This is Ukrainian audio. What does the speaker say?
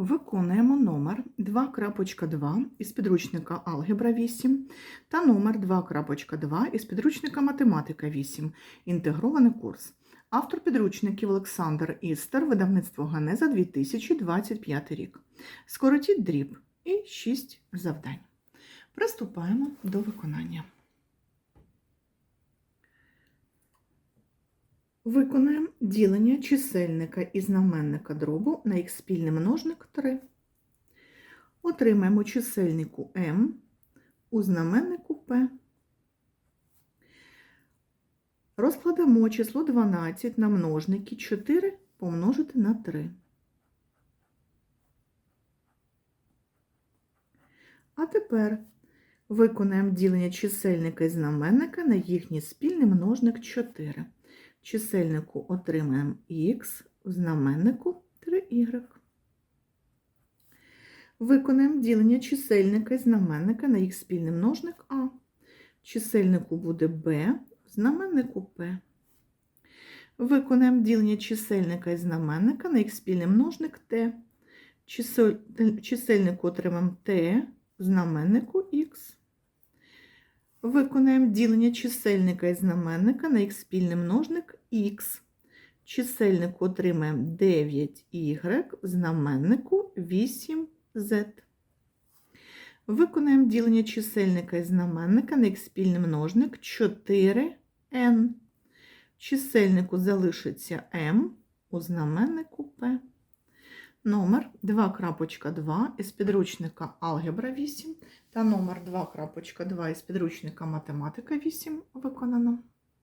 Виконуємо номер 2.2 із підручника Алгебра 8 та номер 2.2 із підручника Математика 8. Інтегрований курс. Автор підручників Олександр Істер, видавництво Ганеза 2025 рік. Скоротіть дріб і 6 завдань. Приступаємо до виконання. Виконаємо ділення чисельника і знаменника дробу на їх спільний множник 3. Отримаємо чисельнику m у знаменнику p. Розкладемо число 12 на множники 4 помножити на 3. А тепер виконаємо ділення чисельника і знаменника на їхній спільний множник 4 чисельнику отримаємо х, в знаменнику 3y. Виконаємо ділення чисельника і знаменника на їх спільний множник А. Чисельнику буде b, в знаменнику p. Виконаємо ділення чисельника і знаменника на їх спільний множник t. Чисельнику отримаємо t, в знаменнику. Виконаємо ділення чисельника і знаменника на їх спільний множник х. Чисельник отримаємо 9y, в знаменнику 8z. Виконаємо ділення чисельника і знаменника на їх спільний множник 4n. Чисельнику залишиться m, у знаменнику p. Номер 2.2 із підручника Алгебра 8 та номер 2.2 із підручника Математика 8 виконано.